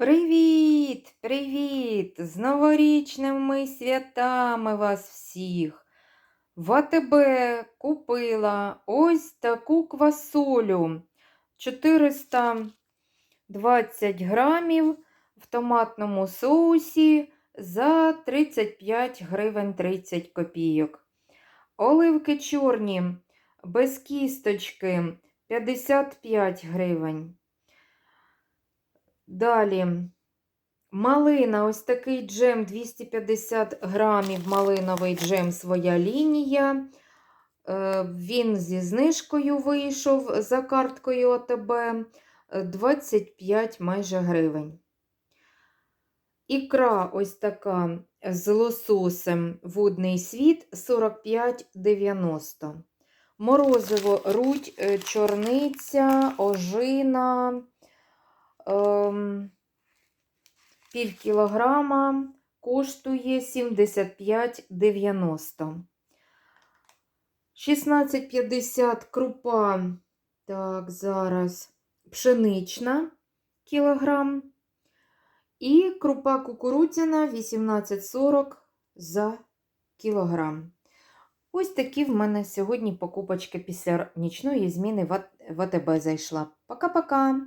Привіт, привіт! З новорічними святами вас всіх. В АТБ купила ось таку квасолю 420 грамів в томатному соусі за 35 гривень 30 копійок. Оливки чорні без кісточки 55 гривень. Далі малина, ось такий джем 250 грамів, малиновий джем своя лінія. Е, Він зі знижкою вийшов за карткою ОТБ е, 25 майже гривень. Ікра ось така з лососем водний світ 45,90. Морозиво рудь, е, чорниця, ожина. Ем, пів кілограма коштує 75,90. 16,50 крупа. Так, зараз пшенична кілограм. І крупа кукурудзяна 18,40 за кілограм. Ось такі в мене сьогодні покупочки після нічної зміни в АТБ зайшла. Пока-пока!